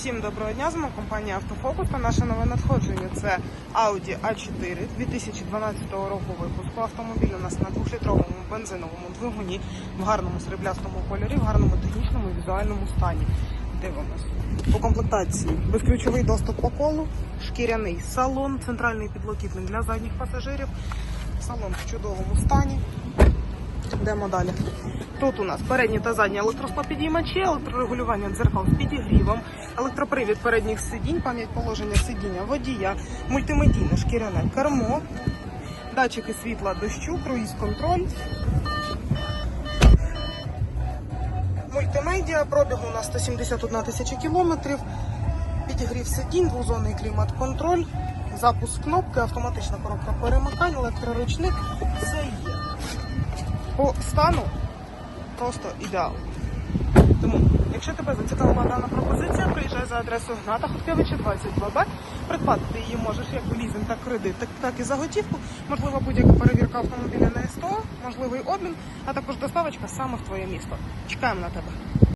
Всім доброго дня, з вами компанія Автофокус та наше нове надходження. Це Audi A4 2012 року випуску. Автомобіль у нас на 2-літровому бензиновому двигуні в гарному сріблястому кольорі, в гарному технічному і візуальному стані. Дивимось. По комплектації безключовий доступ по колу, шкіряний салон, центральний підлокітник для задніх пасажирів, салон в чудовому стані. Йдемо далі. Тут у нас передні та задні електростопідіймачі, електрорегулювання дзеркал з підігрівом, електропривід передніх сидінь, пам'ять положення сидіння водія, мультимедійне шкіряне кермо, датчики світла дощу, круїз-контроль. Мультимедіа, пробігу у нас 171 тисяча кілометрів, підігрів сидінь, двозонний клімат-контроль, запуск кнопки, автоматична коробка перемикань, електроручник. По стану просто ідеал. Тому, якщо тебе зацікавила дана пропозиція, приїжджай за адресою Гната Хоткевича 22Б. Придбати ти її можеш як у лізинг, так кредит, так, так і за готівку. Можливо, будь-яка перевірка автомобіля на СТО, можливий обмін, а також доставочка саме в твоє місто. Чекаємо на тебе.